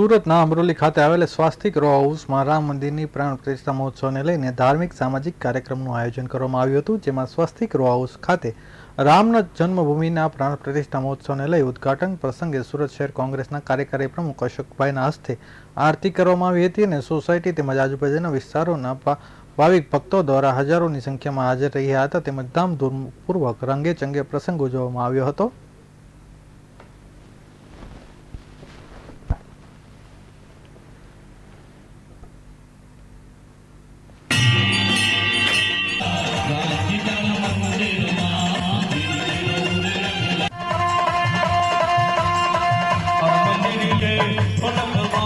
સુરતના અમરોલી ખાતે આવેલ સ્વાસ્તિક રો હાઉસમાં રામ મંદિરની પ્રાણ પ્રતિષ્ઠા મહોત્સવને લઈને ધાર્મિક સામાજિક કાર્યક્રમનું આયોજન કરવામાં આવ્યું હતું, જેમાં સ્વાસ્થિક રો હાઉસ ખાતે રામના જન્મભૂમિના પ્રાણ પ્રતિષ્ઠા મહોત્સવને લઈ ઉદ્ઘાટન પ્રસંગે સુરત શહેર કોંગ્રેસના કાર્યકારી પ્રમુખ અશોકભાઈના હસ્તે આરતી કરવામાં આવી હતી અને સોસાયટી તેમજ આજુબાજુના વિસ્તારોના ભાવિક ભક્તો દ્વારા હજારોની સંખ્યામાં હાજર રહ્યા હતા. તેમજ ધામધૂમપૂર્વક રંગે ચંગે પ્રસંગ ઉજવવામાં આવ્યો હતો. பொன்னம்பல்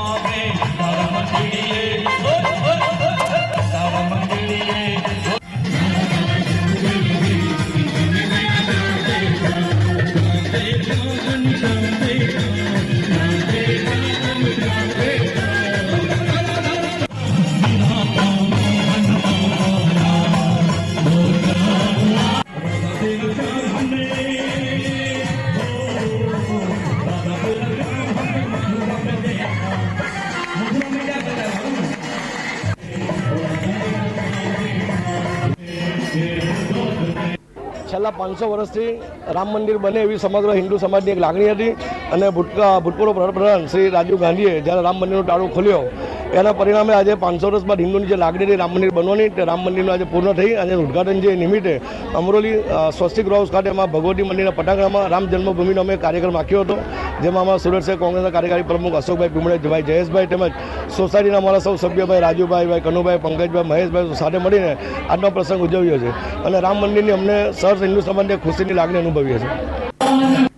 છેલ્લા પાંચસો વર્ષથી રામ મંદિર બને એવી સમગ્ર હિન્દુ સમાજની એક લાગણી હતી અને ભૂતપૂર્વ વડાપ્રધાન શ્રી રાજીવ ગાંધીએ જ્યારે રામ મંદિરનો ટાળો ખોલ્યો, એના પરિણામે આજે પાંચસો વર્ષ બાદ હિન્દુની જે લાગણી હતી રામ મંદિર બનવાની, તે રામ મંદિરનું આજે પૂર્ણ થઈ અને ઉદઘાટન જે નિમિત્તે અમરોલી સ્વસ્તિક હાઉસ ખાતે એમાં ભગવતી મંદિરના પટાંગણામાં રામ જન્મભૂમિનો અમે કાર્યક્રમ આખ્યો હતો, જેમાં અમારા સુરત શહેર કોંગ્રેસના કાર્યકારી પ્રમુખ અશોકભાઈ ભીમડેભાઈ જયેશભાઈ તેમજ સોસાયટીના અમારા સૌ સભ્યભાઈ રાજુભાઈ ભાઈ, કનુભાઈ, પંકજભાઈ, મહેશભાઈ સાથે મળીને આજનો પ્રસંગ ઉજવ્યો છે. અને રામ મંદિરની અમને સર ફિલ્મનું સંબંધે ખુશીની લાગણી અનુભવીએ છીએ